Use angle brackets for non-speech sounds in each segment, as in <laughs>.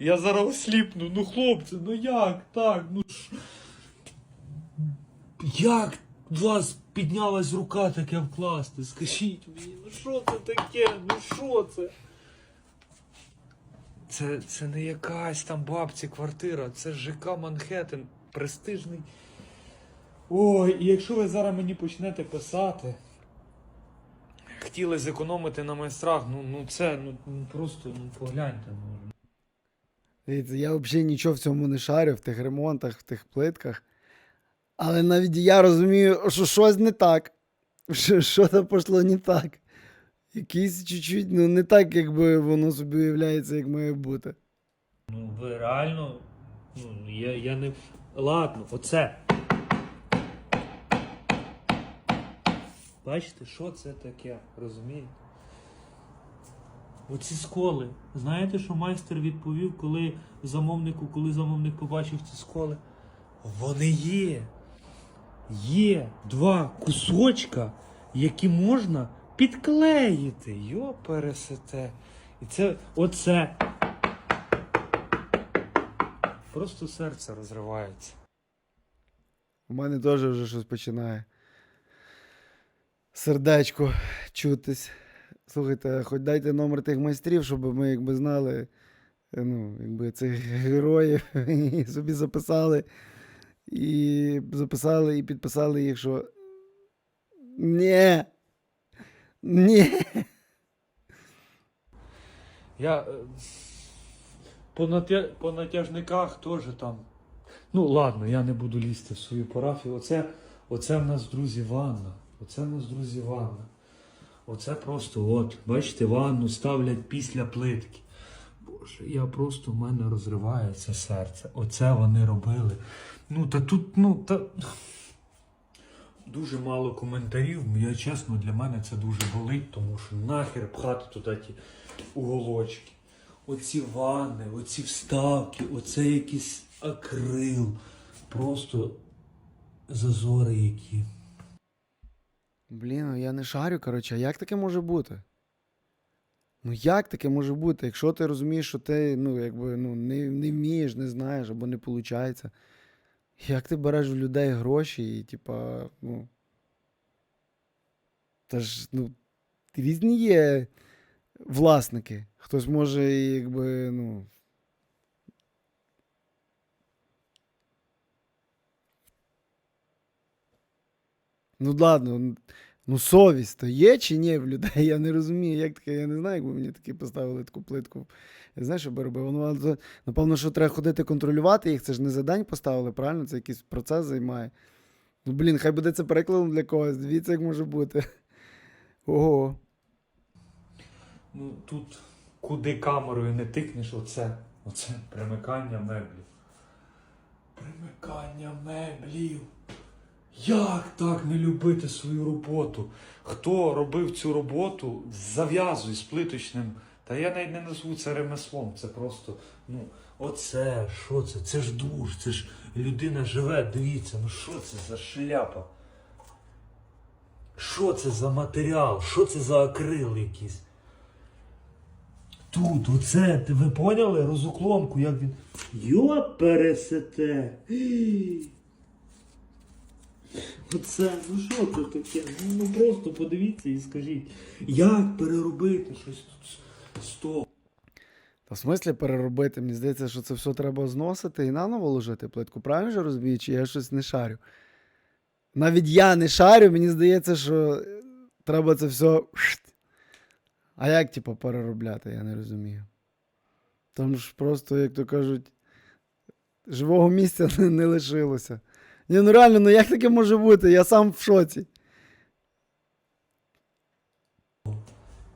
Я зараз осліпну. Ну, хлопці, ну як так? Ну ж. Як у вас піднялась рука таке вкласти? Скажіть мені, ну що це таке? Ну що це? Це, це не якась там бабці квартира, це ЖК Манхеттен, престижний. Ой, і якщо ви зараз мені почнете писати, хотіли зекономити на майстрах, ну, ну це ну просто ну, погляньте. Ну. Дивіться, я взагалі нічого в цьому не шарю, в тих ремонтах, в тих плитках. Але навіть я розумію, що щось не так. Що, що там пішло не так. Якийсь чуть-чуть, ну не так, якби воно собі уявляється, як має бути. Ну, ви реально. Ну, я, я не. Ладно, оце. Бачите, що це таке, розумієте? Оці сколи. Знаєте, що майстер відповів, коли замовнику, коли замовник побачив ці сколи? Вони є. Є два кусочка, які можна підклеїти. Йо пересете. І це оце. Просто серце розривається. У мене теж вже щось починає. Сердечко чутись. Слухайте, хоч дайте номер тих майстрів, щоб ми якби знали е, ну, якби цих героїв <laughs> і собі записали. І записали і підписали їх, що. Ні. Ні. Я е, по, натя... по натяжниках теж там. Ну, ладно, я не буду лізти в свою парафію. Оце, оце в нас, друзі, ванна. Оце в нас, друзі, ванна. Оце просто, от, бачите, ванну ставлять після плитки. Боже, я просто в мене розривається серце. Оце вони робили. Ну, та тут, ну, та. Дуже мало коментарів. Я чесно, для мене це дуже болить, тому що нахер пхати туди ті уголочки. Оці ванни, оці вставки, оце якийсь акрил. Просто зазори які. Блін, ну я не шарю, коротше, а як таке може бути? Ну як таке може бути? Якщо ти розумієш, що ти ну, якби, ну, не, не вмієш, не знаєш або не виходить. Як ти береш в людей гроші і, типа, ну. Та ж, ну, різні є власники. Хтось може, якби, ну. Ну ладно, ну совість то є чи ні в людей? Я не розумію, як таке, я не знаю, якби мені такі поставили таку плитку. Я знаю, що би робив. Ну, напевно, що треба ходити контролювати їх. Це ж не за день поставили, правильно? Це якийсь процес займає. Ну, блін, хай буде це перекладом для когось. Дивіться, як може бути. Ого. Ну тут куди камерою не тикнеш, оце. Оце примикання меблів. Примикання меблів. Як так не любити свою роботу? Хто робив цю роботу, зав'язуй з плиточним. Та я навіть не назву це ремеслом. Це просто, ну, оце, що це? Це ж душ, це ж людина живе, дивіться, ну що це за шляпа? Що це за матеріал? Що це за акрил якийсь? Тут, оце, ти ви поняли розуклонку, як він. Йо пересете. Оце, ну що це таке? Ну, ну просто подивіться і скажіть, як переробити щось того? Та в смислі переробити? Мені здається, що це все треба зносити і наново ложити плитку. Правильно ж розумію, чи я щось не шарю? Навіть я не шарю, мені здається, що треба це все. А як, типу, переробляти, я не розумію. Там ж просто, як то кажуть, живого місця <laughs> не лишилося. Ні, ну реально, ну як таке може бути? Я сам в шоці.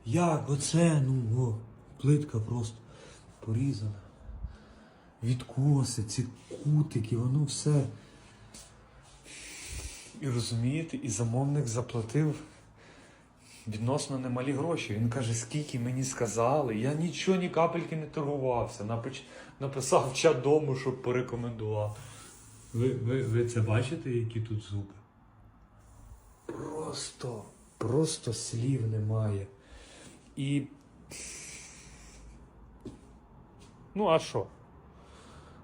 Як оце, ну, о, плитка просто порізана. Відкоси, ці кутики, воно все. І розумієте, і замовник заплатив відносно немалі гроші. Він каже, скільки мені сказали. Я нічого, ні капельки не торгувався. Написав чат дому, щоб порекомендував. Ви, ви, ви це бачите, які тут зуби? Просто, просто слів немає. І Ну, а що?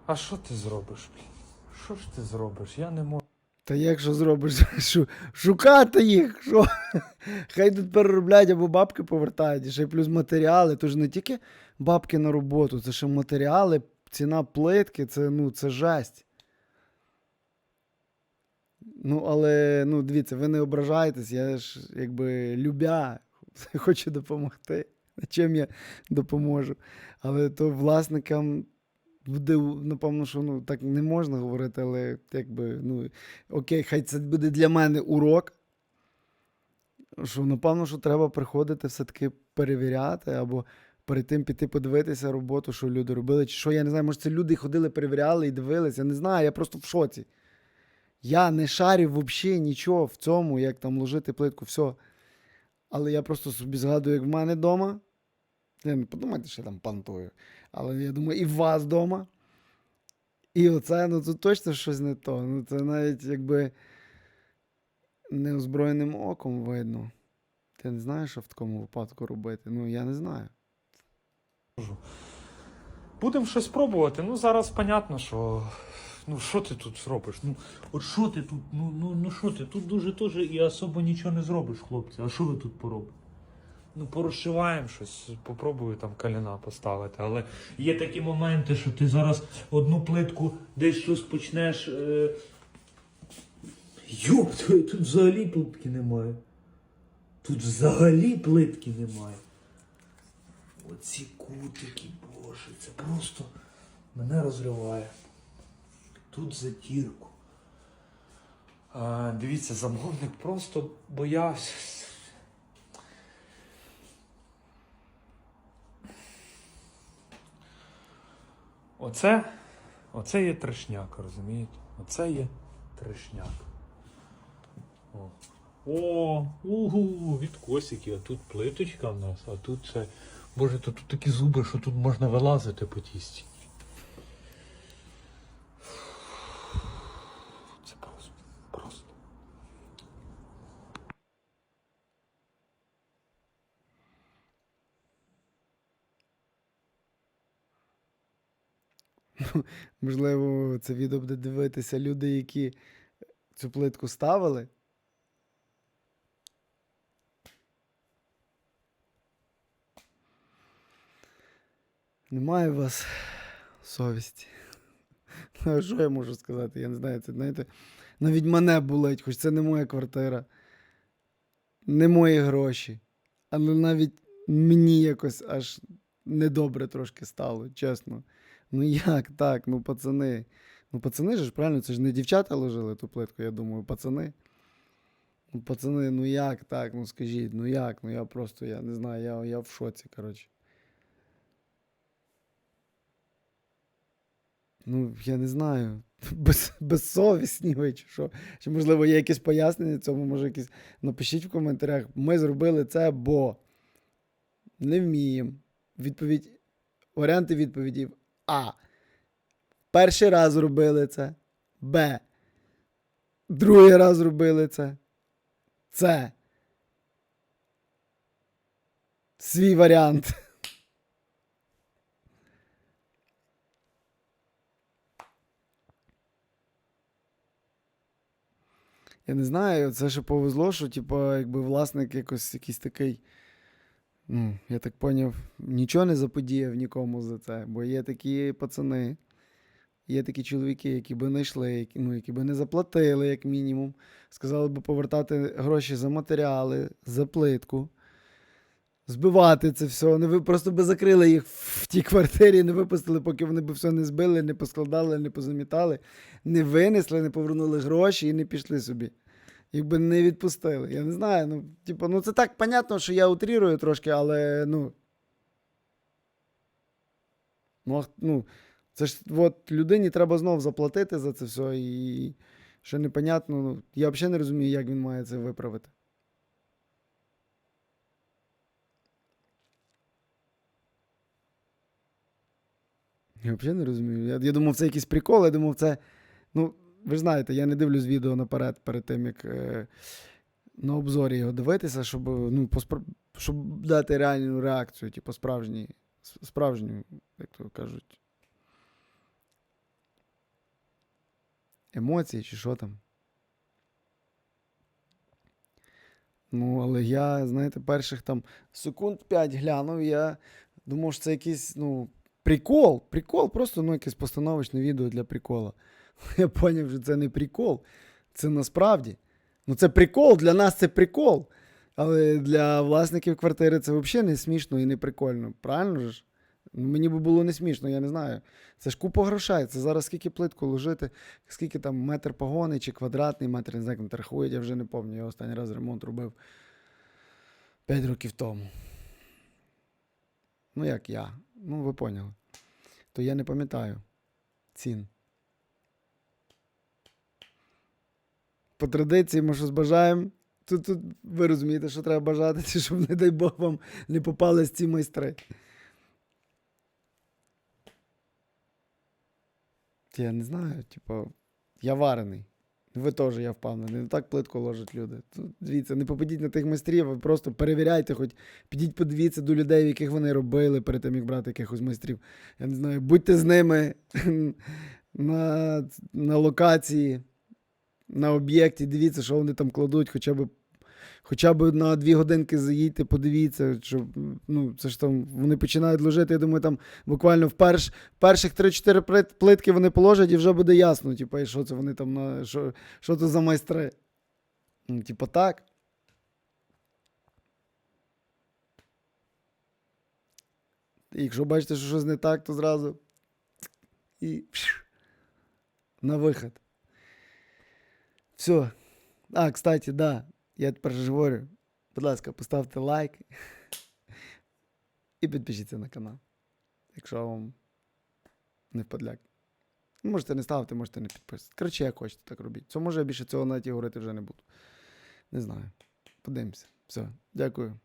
А що ти зробиш, блін? Що ж ти зробиш? Я не можу. Та як що зробиш? <laughs> Шу- Шукати їх, що? Хай тут перероблять або бабки повертають, і ще й плюс матеріали. То ж не тільки бабки на роботу, це ще матеріали, ціна плитки, це, ну, це жесть. Ну, але ну, дивіться, ви не ображайтесь, я ж якби любя, <laughs> хочу допомогти. Чим я допоможу. Але то власникам буде, напевно, що ну, так не можна говорити, але якби, ну, окей, хай це буде для мене урок. Що, напевно, що треба приходити все-таки перевіряти, або перед тим піти подивитися роботу, що люди робили. Чи що, я не знаю, може, це люди ходили, перевіряли і дивилися. Я не знаю, я просто в шоці. Я не шарю взагалі нічого в цьому, як там ложити плитку, все. Але я просто собі згадую, як в мене вдома. Я не подумайте, що я там пантую. Але я думаю, і в вас вдома. І оце, ну це точно щось не то. Ну, це навіть якби неозброєним оком видно. Ти не знаєш, що в такому випадку робити? Ну, я не знаю. Будемо щось пробувати. Ну, зараз понятно, що. Ну, що ти тут зробиш? Ну, от що ти тут? Ну, ну, ну що ти? Тут дуже теж і особо нічого не зробиш, хлопці. А що ви тут поробите? Ну, порозшиваємо щось, попробую там каліна поставити. Але є такі моменти, що ти зараз одну плитку десь щось почнеш. Е... Йоп, тут взагалі плитки немає. Тут взагалі плитки немає. Оці кутики, боже, це просто мене розриває. Тут затірку. А, дивіться, замовник просто боявся. Оце, оце є трешняк, розумієте? Оце є трешняк. О, О угу, від косики, а тут плиточка в нас, а тут це. Боже, то тут такі зуби, що тут можна вилазити по тісті. Це просто. Просто. Можливо, це відео буде дивитися люди, які цю плитку ставили. Немає у вас совісті. <laughs> Ну, що я можу сказати? Я не знаю, це знаєте, навіть мене болить, хоч це не моя квартира, не мої гроші. Але навіть мені якось аж недобре трошки стало, чесно. <laughs> Ну як так? Ну, пацани. Ну, пацани ж правильно, це ж не дівчата ложили ту плитку, я думаю, пацани. Ну, пацани, ну як так? Ну скажіть, ну як? Ну я просто, я не знаю, я, я в шоці, коротше. Ну, я не знаю. <laughs> Без, безсовісні ви чи що? Чи, можливо, є якесь пояснення цьому, може якісь. Напишіть в коментарях. Ми зробили це, бо не вміємо. Відповідь. Варіанти відповідів. А. Перший раз зробили це. Б. Другий раз зробили це. С. Свій варіант. Я не знаю, це ще повезло, що, типу, якби власник якось якийсь такий. Ну, я так поняв, нічого не заподіяв нікому за це. Бо є такі пацани, є такі чоловіки, які би не йшли, які, ну, які би не заплатили, як мінімум. Сказали би повертати гроші за матеріали, за плитку, збивати це все. Не просто би закрили їх в тій квартирі, не випустили, поки вони б все не збили, не поскладали, не позамітали, не винесли, не повернули гроші і не пішли собі. Їх би не відпустили. Я не знаю. Ну, типу, ну це так понятно, що я утрірую трошки, але ну. Ну, ну це ж от людині треба знов заплатити за це все. І ще непонятно. Ну, я взагалі не розумію, як він має це виправити. Я взагалі не розумію. Я, я думав, це якийсь прикол, я думав, це. Ну, ви ж знаєте, я не дивлюсь відео наперед, перед тим, як е, на обзорі його дивитися, щоб е, ну, поспр... щоб дати реальну реакцію, типу, справжній, справжню, як то кажуть. Емоції чи що там. Ну, але я, знаєте, перших там секунд 5 глянув, я думав, що це якийсь, ну, прикол. Прикол, просто ну, якесь постановочне відео для прикола. <laughs> Я зрозумів, що це не прикол. Це насправді. Ну, це прикол, для нас це прикол. Але для власників квартири це взагалі не смішно і не прикольно. Правильно ж? Ну, Мені би було не смішно, я не знаю. Це ж купа грошей. Це зараз скільки плитку ложити, скільки там метр погони чи квадратний метр, не знаю, як рахують, я вже не пам'ятаю. Я останній раз ремонт робив 5 років тому. Ну, як я. Ну, ви поняли. То я не пам'ятаю цін. По традиції ми щось бажаємо. Тут, тут ви розумієте, що треба бажати, <laughs> щоб, не дай Бог, вам не попались ці майстри. Я не знаю, типу, я варений. Ви теж, я впевнений. Не так плитко ложать люди. Тут, дивіться, не попадіть на тих майстрів, а просто перевіряйте, хоч підіть, подивіться до людей, яких вони робили перед тим, як брати якихось майстрів. Я не знаю, будьте з ними <laughs> на, на локації, на об'єкті, дивіться, що вони там кладуть, хоча б. Хоча б на дві годинки заїдьте, подивіться, що ну, це ж там вони починають ложити. Я думаю, там буквально в перш, перших 3-4 плитки вони положать, і вже буде ясно, типу, що це вони там на що, що це за майстри. Ну, типу, так. Якщо бачите, що щось не так, то зразу і на вихід. Все. А, кстати, да. Я тепер ж говорю. Будь ласка, поставте лайк і підпишіться на канал. Якщо вам не вподляк. Можете не ставити, можете не підписувати. Коротше, як хочете, так робіть. Це може я більше цього навіть і говорити вже не буду. Не знаю. Подивимося. Все, дякую.